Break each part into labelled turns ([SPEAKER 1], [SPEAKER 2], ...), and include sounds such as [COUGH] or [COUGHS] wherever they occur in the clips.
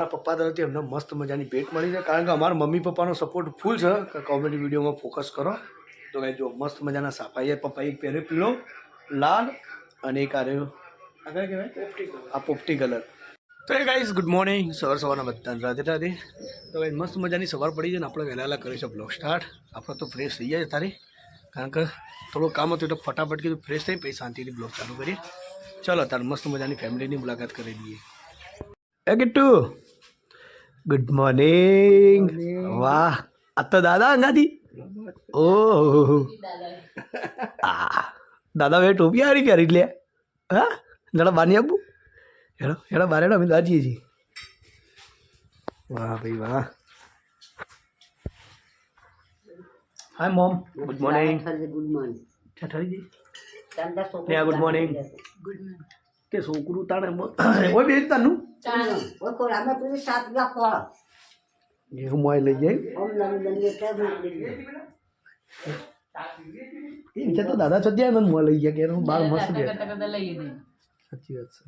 [SPEAKER 1] મારા પપ્પા તરફથી એમને મસ્ત મજાની ભેટ મળી છે. કારણ કે અમારા મમ્મી પપ્પાનો સપોર્ટ ફૂલ છે. કે કોમેડી વિડીયોમાં ફોકસ કરો. તો કાંઈ જો મસ્ત મજાના સાફા એ પપ્પા, એક પહેરે પીળો, લાલ અને એક આર્યો આગળ આ પોપટી કલર તો એ ગાઈઝ ગુડ મોર્નિંગ સવાર સવારના બધા રાધે રાધે. તો ગાઈ મસ્ત મજાની સવાર પડી છે ને આપણે વહેલા વહેલા કરીશું બ્લોગ સ્ટાર્ટ આપણે તો ફ્રેશ થઈ જાય તારી. કારણ કે થોડું કામ હતું એટલે ફટાફટ કીધું ફ્રેશ થઈ પછી શાંતિથી બ્લોગ ચાલુ કરીએ. ચલો, તાર મસ્ત મજાની ફેમિલીની મુલાકાત કરી દઈએ એ ગુડ મોર્નિંગ વાહ આ તો દાદા અંગાથી ઓહો આ દાદા ભાઈ ટોપી હારી કરી લે હા જરા બાની આપું હેડો હેડો બારે હેડો અમે દાજીએ છીએ વાહ ભાઈ વાહ hi mom good morning
[SPEAKER 2] good morning
[SPEAKER 1] ઠરી જઈ ગુડ મોર્નિંગ કે છોકરું તાણે ઓય [COUGHS] બેન તાનું?
[SPEAKER 2] ઓ કોરામાં તું સાત લાખ
[SPEAKER 1] લઈ જાય.
[SPEAKER 2] ઓમ નમ
[SPEAKER 1] એમ તો દાદા સદ્યા ને મોય લઈ ગયા કે એનું બાર મસ્ત છે સાચી વાત છે.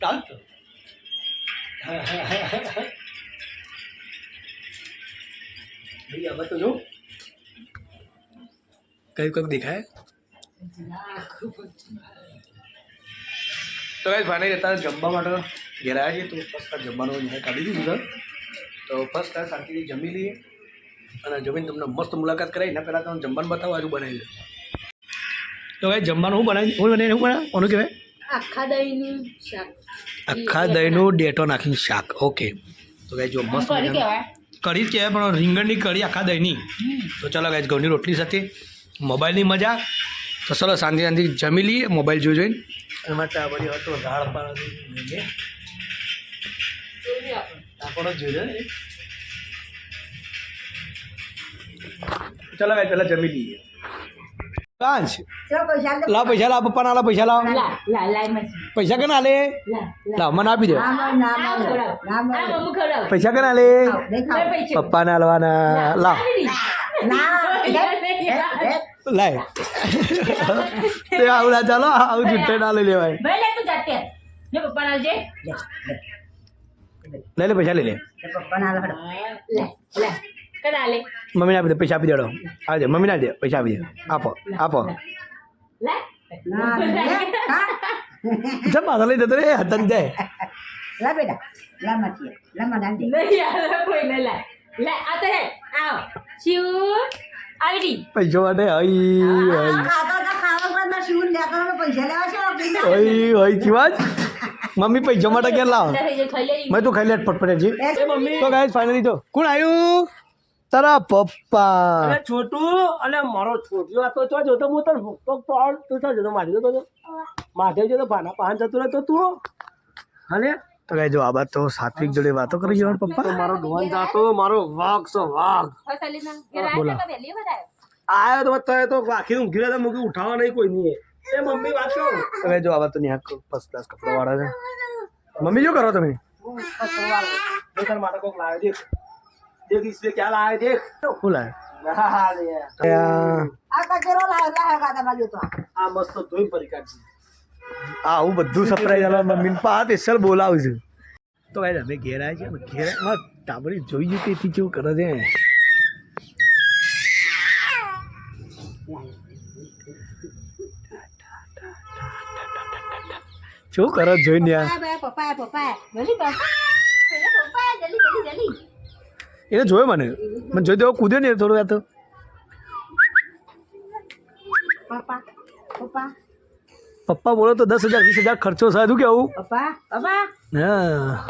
[SPEAKER 1] ચાલતો ભાઈ હવે તો જો. કઈ કયું દેખાય તો ગાઈસ ફાઇનલી અત્યારે જમવા માટે ઘેર આવ્યા છીએ તો ફર્સ્ટ જમવાનું કાઢી દીધું સર તો ફર્સ્ટ ક્લાસ શાંતિથી જમી લઈએ અને જમીને તમને મસ્ત મુલાકાત કરાવી. એના પહેલાં તમને જમવાનું બતાવો આજુ બનાવી દે તો ભાઈ જમવાનું હું બનાવી હું બનાવીને હું બનાવે? કોનું કહેવાય?
[SPEAKER 3] આખા દહીંનું શાક.
[SPEAKER 1] આખા દહીંનું ડેટો નાખીને શાક. ઓકે તો ભાઈ જો મસ્ત
[SPEAKER 3] કઢી
[SPEAKER 1] જ કહેવાય પણ રીંગણની કઢી આખા દહીંની. તો ચાલો ગાય ઘઉંની રોટલી સાથે મોબાઈલની મજા? તો ચલો શાંતિ શાંતિ જમી લઈએ મોબાઈલ જોઈ જોઈને. એમાં ચા બધી હતો ઝાડ પાડે આપણો જોઈ ને. ચાલો ભાઈ પેલા જમી લઈએ. કાંચ
[SPEAKER 2] પૈસા લે
[SPEAKER 1] લાવ પૈસા લાવ પપ્પાના લાવ પૈસા લાવ.
[SPEAKER 3] લા લા
[SPEAKER 1] પૈસા કેના લે?
[SPEAKER 3] લા
[SPEAKER 1] મને આપી દે.
[SPEAKER 2] ના ના ના
[SPEAKER 1] પૈસા કેના લે?
[SPEAKER 2] પપ્પા
[SPEAKER 3] પૈસા.
[SPEAKER 1] પપ્પાને લા લાવ.
[SPEAKER 2] ના
[SPEAKER 1] લાય. તે આવું ના ચાલો આવું જુઠ્ઠે ના લઈ લેવાય.
[SPEAKER 3] ભાઈ લે તું જાતે ને પપ્પા ના જે
[SPEAKER 1] લઈ લે પૈસા લઈ લે.
[SPEAKER 2] પપ્પા ના લડો
[SPEAKER 3] લે લે. કના લે
[SPEAKER 1] મમ્મીને આપી દે પૈસા આપી દેડો આવજે મમ્મી ના દે પૈસા આપી દે. આપો આપો. જમ લઈ જતો રે હતા જાય.
[SPEAKER 2] લા બેટા લા માટી લા મદાન દે
[SPEAKER 3] નહીં યાર કોઈ ને લે લે આ તો શિવ આવી
[SPEAKER 1] પૈસા માટે હઈ હઈ
[SPEAKER 2] તો તો
[SPEAKER 1] મમ્મી પૈસા માટે ક્યાં લાવ?
[SPEAKER 3] જે
[SPEAKER 1] મેં તું ખાઈ લે પટપટે જી તો ગાઈસ ફાઇનલી તો કોણ આવ્યું તારા પપ્પા.
[SPEAKER 4] અરે છોટું અને મારો છોટલો આ તો ચો જોતો હું તને તો તું જોતો મારી જતો માથે જતો ભાના પાન જતો રહેતો તું અને
[SPEAKER 1] તો ગાઈ જો આ બાત તો સાત્વિક જોડે વાતો કરી જવાનું
[SPEAKER 4] તો
[SPEAKER 1] પપ્પા
[SPEAKER 4] મારો ડોન જાતો મારો વાઘ છો વાઘ
[SPEAKER 3] ફસાલી ના ઘેર
[SPEAKER 1] બોલો.
[SPEAKER 3] આવ્યા તો પહેલી વાર
[SPEAKER 4] આયો
[SPEAKER 3] આવ્યો
[SPEAKER 4] તો બતાવે તો આખી ઊંઘી રહ્યા મૂકી ઉઠાવા નહીં કોઈ નહીં એ મમ્મી વાંચો
[SPEAKER 1] તો ગાઈ જો આ બાત તો ન્યા ફર્સ્ટ ક્લાસ કપડા વાળા છે મમ્મી શું કરો તમે
[SPEAKER 4] તાર માટે કોક લાવ્યો દેખ દેખ ઈસમે ક્યાં લાવ્યો દેખ
[SPEAKER 1] શું લાવે
[SPEAKER 4] હા હા લે
[SPEAKER 1] આ
[SPEAKER 2] આ કચરો લાવ લાવ ગાતા બાજુ તો
[SPEAKER 4] આ મસ્ત ધોઈ પરી કાઢજી
[SPEAKER 1] આવું બધું સરપ્રાઈઝ આલવા મમ્મીને પા સ્પેશિયલ બોલાવું છું. તો ભાઈ અમે ઘેર આવ્યા છીએ. ઘેર આવ્યા ટાબરી જોઈ જતી તેથી કેવું કરે છે? શું કરો જોઈને એને જોયો મને. મને જોઈ દેવો કૂદ્યો ને થોડું આ તો.
[SPEAKER 2] પપ્પા પપ્પા.
[SPEAKER 1] પપ્પા બોલો તો દસ હજાર વીસ હજાર ખર્ચો સાધું કેવું?
[SPEAKER 2] પપ્પા પપ્પા?
[SPEAKER 1] હા.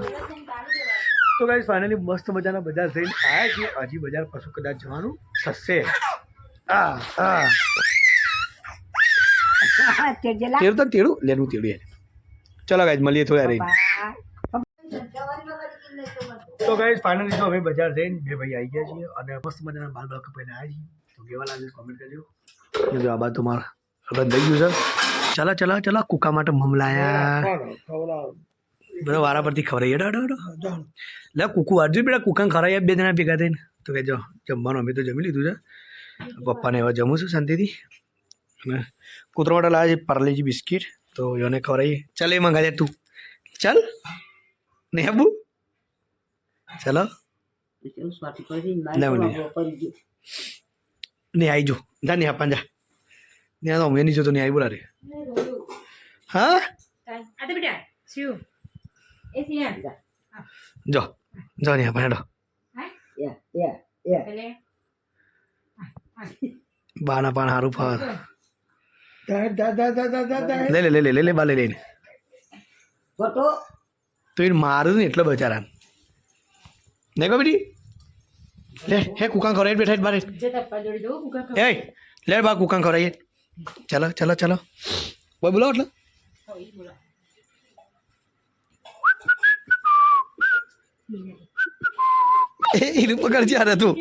[SPEAKER 1] તો ગાઈસ ફાઇનલી મસ્ત મજાના બજાર જઈને આવ્યા છીએ. હજી બજાર પાછું કદાચ જવાનું થશે. હા
[SPEAKER 2] હા લા
[SPEAKER 1] તો તેડું? લેનું તેડું યાર. ચલો ગાઈસ મળીએ થોડા રહી તો ગાઈસ ફાઇનલી તો અમે બજાર જઈને બે ભાઈ આવી ગયા છીએ અને મસ્ત મજાના બાલ બાલ કપાઈને આવ્યા છીએ. તો કેવા લાગે કોમેન્ટ કરજો. જો આ બાદ તમારા થઈ ગયું છે. ચલા ચલા ચલા કુકા માટે મમલાયા બધા વારા પરથી ખવડાવીએ અડો અડો લે કુકુ વાંચજો બેટા કુકાને ખરાઈ બે જણા ભેગા થઈને. તો કે જો જમવાનું અમે તો જમી લીધું છે. પપ્પાને હવે જમું છું શાંતિથી. અને કૂતરો માટે લાવે છે પાર્લેજી બિસ્કિટ. તો એને ખવડાવીએ ચાલ એ મંગાજે તું. ચાલ. ને આબુ ચલો. ના, આવી જો. જા ને આપા જા. ને આ તો અમે નહીં જોતો ને આવી બોલા રે હા જો જો ને આપા હેડો
[SPEAKER 2] યા, યા, યા.
[SPEAKER 1] બાના પાન સારું ફાવે લે લે લે લે લે લે બા લે
[SPEAKER 2] લઈને
[SPEAKER 1] તું એને મારું ને એટલો બચારા ને કો બેટી લે હે કુકાં ખવડાવી બેઠા બારે એ લે બા કુકાં ખવડાવીએ ચલો ચલો ચલો. બોલ બોલો એટલે એનું પકડ ચાર હતું?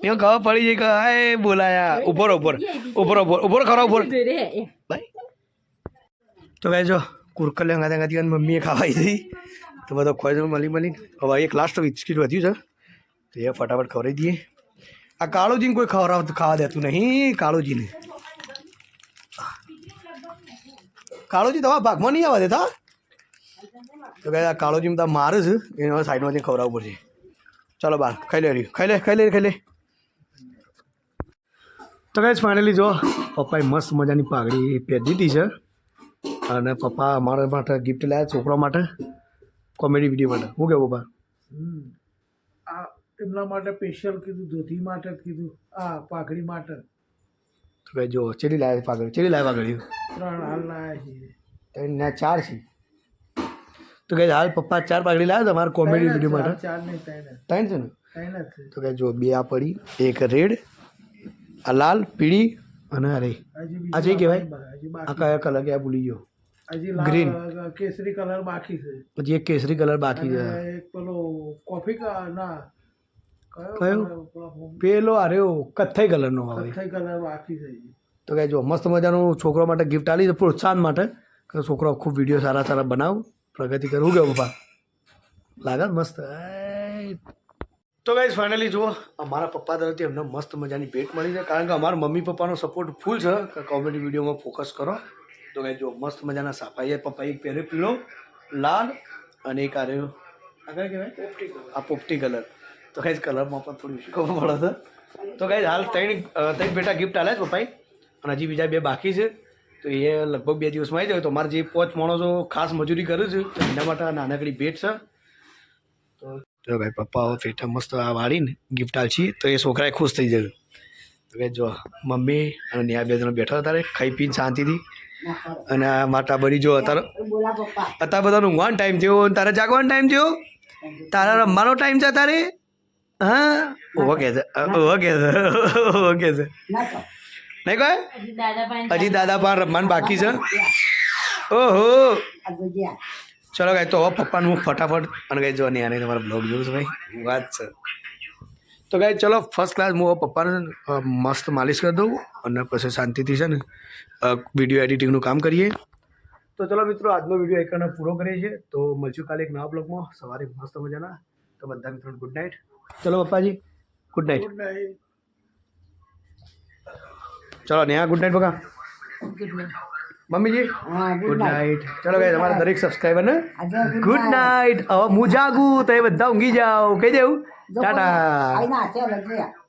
[SPEAKER 1] એવું ખબર પડી જાય કે હાય બોલાયા. ઉપર ઉપર ઉપર ઉપર ઉપર ખરો ઉપર તો ભાઈ જો કુરકલે અંગાતે અંગાતી મમ્મીએ ખાવાઈ હતી. તો બધો ખોઈ મળી મળી. હવે એક લાસ્ટ બિસ્કીટ વધ્યું છે. તો એ ફટાફટ ખવડાવી દઈએ. આ કાળુજીને કોઈ ખવડાવ ખાવા દેતું નહીં, કાળુજીને. કાળુજી, તમારા ભાગમાં નહીં આવવા દેતા? તો કહે, આ કાળુજી તમે મારે છે, એને હવે સાઈડમાંથી ખવડાવવું પડશે. ચાલો બાર ખાઈ લે ખાઈ લે ખાઈ લે ખાઈ લે. તો કઈ ફાઇનલી જો, પપ્પાએ મસ્ત મજાની પાઘડી પહેરી દીધી છે. અને પપ્પા અમારા માટે ગિફ્ટ લાવ્યા છોકરા માટે. કોમેડી વીડિયો માટે હું કહેવું પપ્પા
[SPEAKER 4] આ એમના માટે સ્પેશિયલ કીધું ધોતી માટે જ કીધું આ પાઘડી માટે.
[SPEAKER 1] તો કઈ જો ચેલી લાવે પાઘડી ચેલી લાવે પાઘડી?
[SPEAKER 4] ત્રણ હાલ લાયા છે.
[SPEAKER 1] ત્રણ ના ચાર છે. તો કહે હાલ પપ્પા ચાર પાઘડી લાવ્યા તમારા કોમેડી વીડિયો માટે?
[SPEAKER 4] ચાર નહીં ત્રણ
[SPEAKER 1] ત્રણ છે ને? તો કે જો બે આ પડી એક રેડ આ લાલ પીળી અને અરે
[SPEAKER 4] આજે
[SPEAKER 1] આ જે કહેવાય? આ કયા કલર કે આ ભૂલી ગયો.
[SPEAKER 4] હજી ગ્રીન. કેસરી કલર બાકી છે.
[SPEAKER 1] પછી એક કેસરી કલર બાકી છે.
[SPEAKER 4] એક પેલો કોફી ના કયો? પેલો
[SPEAKER 1] આર્યો કથ્થઈ કલરનો આવે
[SPEAKER 4] કથ્થઈ કલર બાકી છે
[SPEAKER 1] તો કહે જો મસ્ત મજાનું છોકરો માટે ગિફ્ટ આલી છે પ્રોત્સાહન માટે. કે છોકરો ખૂબ વીડિયો સારા સારા બનાવ પ્રગતિ કરવું કે પપ્પા? લાગે મસ્ત. તો ગાઈઝ ફાઇનલી જુઓ અમારા પપ્પા તરફથી અમને મસ્ત મજાની ભેટ મળી છે. કારણ કે અમારા મમ્મી પપ્પાનો સપોર્ટ ફૂલ છે. કે કોમેડી વિડીયોમાં ફોકસ કરો. તો કાંઈ જો મસ્ત મજાના સાફાઈએ પપ્પા એક પહેરે પીળો, લાલ અને એક આર્યો આ કયો કહેવાય? આ પોપટી કલર. તો ગાઈઝ કલરમાં પણ થોડું ખબર પડે છે. તો ગાઈઝ હાલ ત્રણ ત્રણ બેટા ગિફ્ટ આલે છે પપ્પાએ. અને હજી બીજા બે બાકી છે. તો એ લગભગ બે દિવસમાં આવી જાય. તો મારે જે પાંચ માણસો ખાસ મજૂરી કર્યું છે, તો એના માટે નાનકડી ભેટ છે. તો ભાઈ પપ્પા પેટા મસ્ત આ વાળીને ગિફ્ટ આલશી, તો એ છોકરાએ ખુશ થઈ જશે. તો કે જો મમ્મી અને ન્યા બે જણા બેઠા હતા તારે ખાઈ પીને શાંતિથી. અને માતા બની જો
[SPEAKER 2] બોલા
[SPEAKER 1] અત્યારે બધાનો ઊંઘવાનો ટાઈમ થયો તારે જાગવાનો ટાઈમ થયો? તારા રમવાનો ટાઈમ છે તારે? હા? ઓકે છે ઓકે છે ઓહો છે. નહીં કહે
[SPEAKER 3] હજી દાદા
[SPEAKER 1] પણ રમવાનું બાકી છે. ઓહો. ચલો ગાય તો હવે પપ્પાનું હું ફટાફટ, અને ગાય નહીં આને તમારો બ્લોગ જોઉં છું ભાઈ. વાત છે. તો ગાય ચલો ફર્સ્ટ ક્લાસ હું પપ્પાને મસ્ત માલિશ કરી દઉં અને પછી શાંતિથી છે ને વીડિયો એડિટિંગનું કામ કરીએ. તો ચલો મિત્રો આજનો વીડિયો એકને પૂરો કરીએ છીએ. તો મળશું કાલે એક નવા બ્લોગમાં સવારે મસ્ત મજાના. તો બધા મિત્રો ગુડ નાઇટ ચલો પપ્પાજી ગુડ નાઇટ
[SPEAKER 4] ગુડ નાઇટ
[SPEAKER 1] ચલો નેહા ગુડ નાઇટ બકા. મમ્મીજી ગુડ
[SPEAKER 2] નાઇટ
[SPEAKER 1] નાઇટ ચલો ગાય તમારા દરેક સબસ્ક્રાઈબરને ગુડ નાઇટ હવે હું જાગું તો એ બધા ઊંઘી જાઓ. કહી દેવું. ટાટા
[SPEAKER 2] આઈ ના ચાલો જયા